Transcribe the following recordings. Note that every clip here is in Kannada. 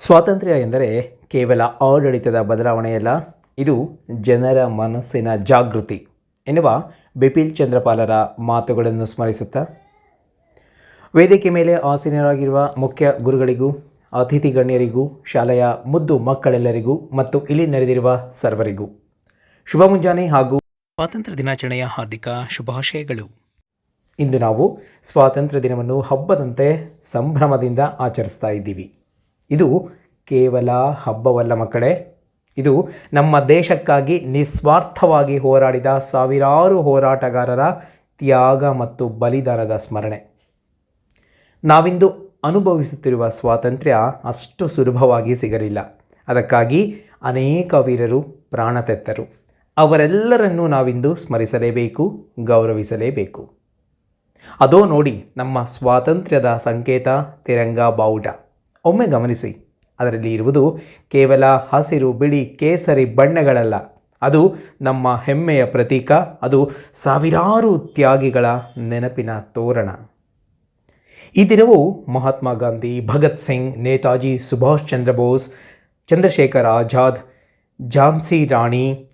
ಸ್ವಾತಂತ್ರ್ಯ ಎಂದರೆ ಕೇವಲ ಆಡಳಿತದ ಬದಲಾವಣೆಯಲ್ಲ, ಇದು ಜನರ ಮನಸ್ಸಿನ ಜಾಗೃತಿ ಎನ್ನುವ ಬಿಪಿನ್ ಚಂದ್ರಪಾಲರ ಮಾತುಗಳನ್ನು ಸ್ಮರಿಸುತ್ತಾ. ವೇದಿಕೆ ಮೇಲೆ ಆಸೀನರಾಗಿರುವ ಮುಖ್ಯ ಗುರುಗಳಿಗೂ, ಅತಿಥಿ ಗಣ್ಯರಿಗೂ, ಶಾಲೆಯ ಮುದ್ದು ಮಕ್ಕಳೆಲ್ಲರಿಗೂ ಮತ್ತು ಇಲ್ಲಿ ನೆರೆದಿರುವ ಸರ್ವರಿಗೂ ಶುಭ ಮುಂಜಾನೆ ಹಾಗೂ ಸ್ವಾತಂತ್ರ್ಯ ದಿನಾಚರಣೆಯ ಹಾರ್ದಿಕ ಶುಭಾಶಯಗಳು. ಇಂದು ನಾವು ಸ್ವಾತಂತ್ರ್ಯ ದಿನವನ್ನು ಹಬ್ಬದಂತೆ ಸಂಭ್ರಮದಿಂದ ಆಚರಿಸ್ತಾ ಇದ್ದೀವಿ. ಇದು ಕೇವಲ ಹಬ್ಬವಲ್ಲ ಮಕ್ಕಳೇ. ಇದು ನಮ್ಮ ದೇಶಕ್ಕಾಗಿ ನಿಸ್ವಾರ್ಥವಾಗಿ ಹೋರಾಡಿದ ಸಾವಿರಾರು ಹೋರಾಟಗಾರರ ತ್ಯಾಗ ಮತ್ತು ಬಲಿದಾನದ ಸ್ಮರಣೆ. ನಾವಿಂದು ಅನುಭವಿಸುತ್ತಿರುವ ಸ್ವಾತಂತ್ರ್ಯ ಅಷ್ಟು ಸುಲಭವಾಗಿ ಸಿಗಲಿಲ್ಲ. ಅದಕ್ಕಾಗಿ ಅನೇಕ ವೀರರು ಪ್ರಾಣ ತೆತ್ತರು ಅವರೆಲ್ಲರನ್ನೂ ನಾವಿಂದು ಸ್ಮರಿಸಲೇಬೇಕು, ಗೌರವಿಸಲೇಬೇಕು. ಅದೋ ನೋಡಿ ನಮ್ಮ ಸ್ವಾತಂತ್ರ್ಯದ ಸಂಕೇತ ತಿರಂಗ ಬಾವುಟ. ಒಮ್ಮೆ ಗಮನಿಸಿ, ಅದರಲ್ಲಿ ಇರುವುದು ಕೇವಲ ಹಸಿರು ಬಿಳಿ ಕೇಸರಿ ಬಣ್ಣಗಳಲ್ಲ. ಅದು ನಮ್ಮ ಹೆಮ್ಮೆಯ ಪ್ರತೀಕ, ಅದು ಸಾವಿರಾರು ತ್ಯಾಗಿಗಳ ನೆನಪಿನ ತೋರಣ. ಈ ದಿನವು ಮಹಾತ್ಮ ಗಾಂಧಿ, ಭಗತ್ ಸಿಂಗ್, ನೇತಾಜಿ ಸುಭಾಷ್ ಚಂದ್ರ ಬೋಸ್, ಚಂದ್ರಶೇಖರ್ ಆಜಾದ್, ಝಾನ್ಸಿ ರಾಣಿ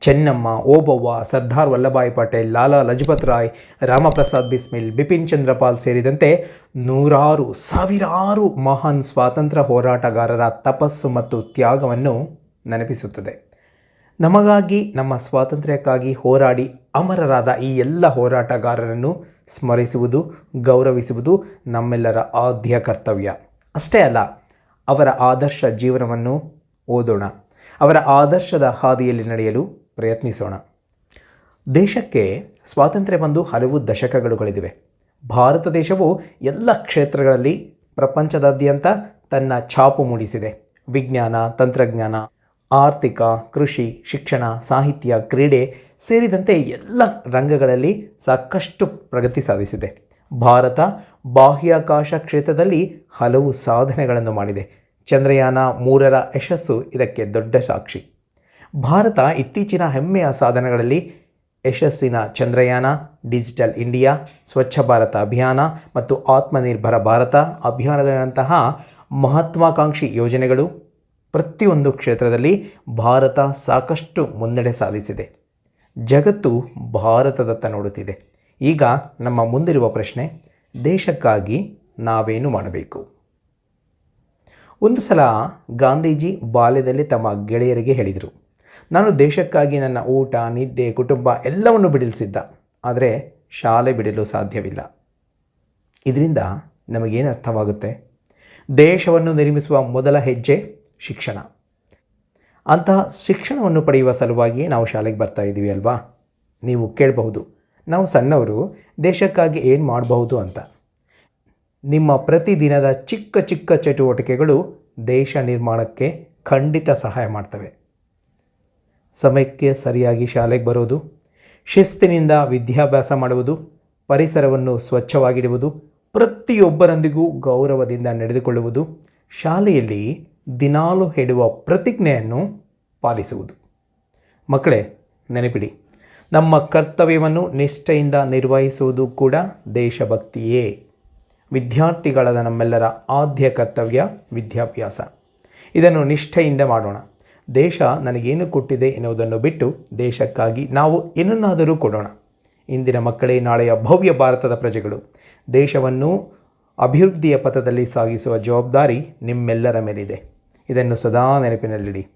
ಚೆನ್ನಮ್ಮ, ಓಬವ್ವ, ಸರ್ದಾರ್ ವಲ್ಲಭಾಯ್ ಪಟೇಲ್, ಲಾಲಾ ಲಜಪತ್ ರಾಯ್, ರಾಮಪ್ರಸಾದ್ ಬಿಸ್ಮಿಲ್, ಬಿಪಿನ್ ಚಂದ್ರಪಾಲ್ ಸೇರಿದಂತೆ ನೂರಾರು, ಸಾವಿರಾರು ಮಹಾನ್ ಸ್ವಾತಂತ್ರ್ಯ ಹೋರಾಟಗಾರರ ತಪಸ್ಸು ಮತ್ತು ತ್ಯಾಗವನ್ನು ನೆನಪಿಸುತ್ತದೆ. ನಮಗಾಗಿ, ನಮ್ಮ ಸ್ವಾತಂತ್ರ್ಯಕ್ಕಾಗಿ ಹೋರಾಡಿ ಅಮರರಾದ ಈ ಎಲ್ಲ ಹೋರಾಟಗಾರರನ್ನು ಸ್ಮರಿಸುವುದು, ಗೌರವಿಸುವುದು ನಮ್ಮೆಲ್ಲರ ಆದ್ಯ ಕರ್ತವ್ಯ. ಅಷ್ಟೇ ಅಲ್ಲ, ಅವರ ಆದರ್ಶ ಜೀವನವನ್ನು ಓದೋಣ. ಅವರ ಆದರ್ಶದ ಹಾದಿಯಲ್ಲಿ ನಡೆಯಲು ಪ್ರಯತ್ನಿಸೋಣ. ದೇಶಕ್ಕೆ ಸ್ವಾತಂತ್ರ್ಯ ಬಂದು ಹಲವು ದಶಕಗಳು ಕಳೆದಿವೆ. ಭಾರತ ದೇಶವು ಎಲ್ಲ ಕ್ಷೇತ್ರಗಳಲ್ಲಿ ಪ್ರಪಂಚದಾದ್ಯಂತ ತನ್ನ ಛಾಪು ಮೂಡಿಸಿದೆ. ವಿಜ್ಞಾನ, ತಂತ್ರಜ್ಞಾನ, ಆರ್ಥಿಕ, ಕೃಷಿ, ಶಿಕ್ಷಣ, ಸಾಹಿತ್ಯ, ಕ್ರೀಡೆ ಸೇರಿದಂತೆ ಎಲ್ಲ ರಂಗಗಳಲ್ಲಿ ಸಾಕಷ್ಟು ಪ್ರಗತಿ ಸಾಧಿಸಿದೆ. ಭಾರತ ಬಾಹ್ಯಾಕಾಶ ಕ್ಷೇತ್ರದಲ್ಲಿ ಹಲವು ಸಾಧನೆಗಳನ್ನು ಮಾಡಿದೆ. ಚಂದ್ರಯಾನ ಮೂರರ ಯಶಸ್ಸು ಇದಕ್ಕೆ ದೊಡ್ಡ ಸಾಕ್ಷಿ. ಭಾರತ ಇತ್ತೀಚಿನ ಹೆಮ್ಮೆಯ ಸಾಧನೆಗಳಲ್ಲಿ ಯಶಸ್ಸಿನ ಚಂದ್ರಯಾನ, ಡಿಜಿಟಲ್ ಇಂಡಿಯಾ, ಸ್ವಚ್ಛ ಭಾರತ ಅಭಿಯಾನ ಮತ್ತು ಆತ್ಮನಿರ್ಭರ ಭಾರತ ಅಭಿಯಾನದಂತಹ ಮಹತ್ವಾಕಾಂಕ್ಷಿ ಯೋಜನೆಗಳು ಪ್ರತಿಯೊಂದು ಕ್ಷೇತ್ರದಲ್ಲಿ ಭಾರತ ಸಾಕಷ್ಟು ಮುನ್ನಡೆ ಸಾಧಿಸಿದೆ. ಜಗತ್ತು ಭಾರತದತ್ತ ನೋಡುತ್ತಿದೆ. ಈಗ ನಮ್ಮ ಮುಂದಿರುವ ಪ್ರಶ್ನೆ, ದೇಶಕ್ಕಾಗಿ ನಾವೇನು ಮಾಡಬೇಕು? ಒಂದು ಸಲ ಗಾಂಧೀಜಿ ಬಾಲ್ಯದಲ್ಲಿ ತಮ್ಮ ಗೆಳೆಯರಿಗೆ ಹೇಳಿದರು. ನಾನು ದೇಶಕ್ಕಾಗಿ ನನ್ನ ಊಟ, ನಿದ್ದೆ, ಕುಟುಂಬ ಎಲ್ಲವನ್ನು ಬಿಡಿಸಿದ್ದ ಆದರೆ ಶಾಲೆ ಬಿಡಲು ಸಾಧ್ಯವಿಲ್ಲ. ಇದರಿಂದ ನಮಗೇನು ಅರ್ಥವಾಗುತ್ತೆ? ದೇಶವನ್ನು ನಿರ್ಮಿಸುವ ಮೊದಲ ಹೆಜ್ಜೆ ಶಿಕ್ಷಣ. ಅಂತಹ ಶಿಕ್ಷಣವನ್ನು ಪಡೆಯುವ ಸಲುವಾಗಿಯೇ ನಾವು ಶಾಲೆಗೆ ಬರ್ತಾ ಇದ್ದೀವಿ ಅಲ್ವಾ? ನೀವು ಕೇಳಬಹುದು. ನಾವು ಸಣ್ಣವರು, ದೇಶಕ್ಕಾಗಿ ಏನು ಮಾಡಬಹುದು ಅಂತ. ನಿಮ್ಮ ಪ್ರತಿದಿನದ ಚಿಕ್ಕ ಚಿಕ್ಕ ಚಟುವಟಿಕೆಗಳು ದೇಶ ನಿರ್ಮಾಣಕ್ಕೆ ಖಂಡಿತ ಸಹಾಯ ಮಾಡ್ತವೆ. ಸಮಯಕ್ಕೆ ಸರಿಯಾಗಿ ಶಾಲೆಗೆ ಬರೋದು, ಶಿಸ್ತಿನಿಂದ ವಿದ್ಯಾಭ್ಯಾಸ ಮಾಡುವುದು, ಪರಿಸರವನ್ನು ಸ್ವಚ್ಛವಾಗಿಡುವುದು, ಪ್ರತಿಯೊಬ್ಬರೊಂದಿಗೂ ಗೌರವದಿಂದ ನಡೆದುಕೊಳ್ಳುವುದು, ಶಾಲೆಯಲ್ಲಿ ದಿನಾಲು ಹೇಳುವ ಪ್ರತಿಜ್ಞೆಯನ್ನು ಪಾಲಿಸುವುದು. ಮಕ್ಕಳೇ, ನೆನಪಿಡಿ, ನಮ್ಮ ಕರ್ತವ್ಯವನ್ನು ನಿಷ್ಠೆಯಿಂದ ನಿರ್ವಹಿಸುವುದು ಕೂಡ ದೇಶಭಕ್ತಿಯೇ. ವಿದ್ಯಾರ್ಥಿಗಳಾದ ನಮ್ಮೆಲ್ಲರ ಆದ್ಯ ಕರ್ತವ್ಯ ವಿದ್ಯಾಭ್ಯಾಸ. ಇದನ್ನು ನಿಷ್ಠೆಯಿಂದ ಮಾಡೋಣ. ದೇಶ ನನಗೇನು ಕೊಟ್ಟಿದೆ ಎನ್ನುವುದನ್ನು ಬಿಟ್ಟು ದೇಶಕ್ಕಾಗಿ ನಾವು ಏನನ್ನಾದರೂ ಕೊಡೋಣ. ಇಂದಿನ ಮಕ್ಕಳೇ, ನಾಳೆಯ ಭವ್ಯ ಭಾರತದ ಪ್ರಜೆಗಳು. ದೇಶವನ್ನು ಅಭಿವೃದ್ಧಿಯ ಪಥದಲ್ಲಿ ಸಾಗಿಸುವ ಜವಾಬ್ದಾರಿ ನಿಮ್ಮೆಲ್ಲರ ಮೇಲಿದೆ. ಇದನ್ನು ಸದಾ ನೆನಪಿನಲ್ಲಿಡಿ.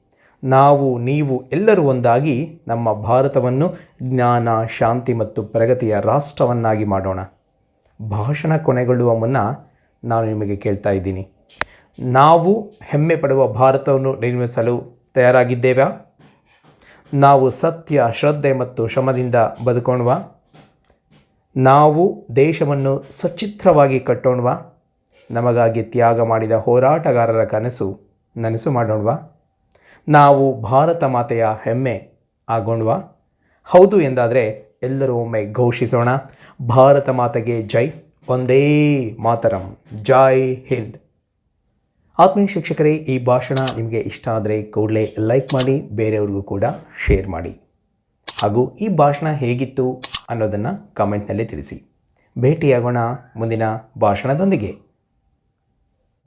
ನಾವು, ನೀವು ಎಲ್ಲರೂ ಒಂದಾಗಿ ನಮ್ಮ ಭಾರತವನ್ನು ಜ್ಞಾನ, ಶಾಂತಿ ಮತ್ತು ಪ್ರಗತಿಯ ರಾಷ್ಟ್ರವನ್ನಾಗಿ ಮಾಡೋಣ. ಭಾಷಣ ಕೊನೆಗೊಳ್ಳುವ ಮುನ್ನ ನಾನು ನಿಮಗೆ ಕೇಳ್ತಾ ಇದ್ದೀನಿ. ನಾವು ಹೆಮ್ಮೆ ಪಡುವ ಭಾರತವನ್ನು ನಿರ್ಮಿಸಲು ತಯಾರಾಗಿದ್ದೇವಾ? ನಾವು ಸತ್ಯ, ಶ್ರದ್ಧೆ ಮತ್ತು ಶ್ರಮದಿಂದ ಬದುಕೋಣವಾ? ನಾವು ದೇಶವನ್ನು ಸಚಿತ್ರವಾಗಿ ಕಟ್ಟೋಣವಾ? ನಮಗಾಗಿ ತ್ಯಾಗ ಮಾಡಿದ ಹೋರಾಟಗಾರರ ಕನಸು ನನಸು ಮಾಡೋಣವಾ? ನಾವು ಭಾರತ ಮಾತೆಯ ಹೆಮ್ಮೆ ಆಗೋಣವಾ? ಹೌದು ಎಂದಾದರೆ ಎಲ್ಲರೂ ಒಮ್ಮೆ ಘೋಷಿಸೋಣ, ಭಾರತ ಮಾತೆಗೆ ಜೈ, ಒಂದೇ ಮಾತರಂ, ಜೈ ಹಿಂದ್. ಆತ್ಮೀಯ ಶಿಕ್ಷಕರೇ, ಈ ಭಾಷಣ ನಿಮಗೆ ಇಷ್ಟ ಆದರೆ ಕೂಡಲೇ ಲೈಕ್ ಮಾಡಿ, ಬೇರೆಯವ್ರಿಗೂ ಕೂಡ ಶೇರ್ ಮಾಡಿ. ಹಾಗೂ ಈ ಭಾಷಣ ಹೇಗಿತ್ತು ಅನ್ನೋದನ್ನು ಕಾಮೆಂಟ್ನಲ್ಲಿ ತಿಳಿಸಿ. ಭೇಟಿಯಾಗೋಣ ಮುಂದಿನ ಭಾಷಣದೊಂದಿಗೆ.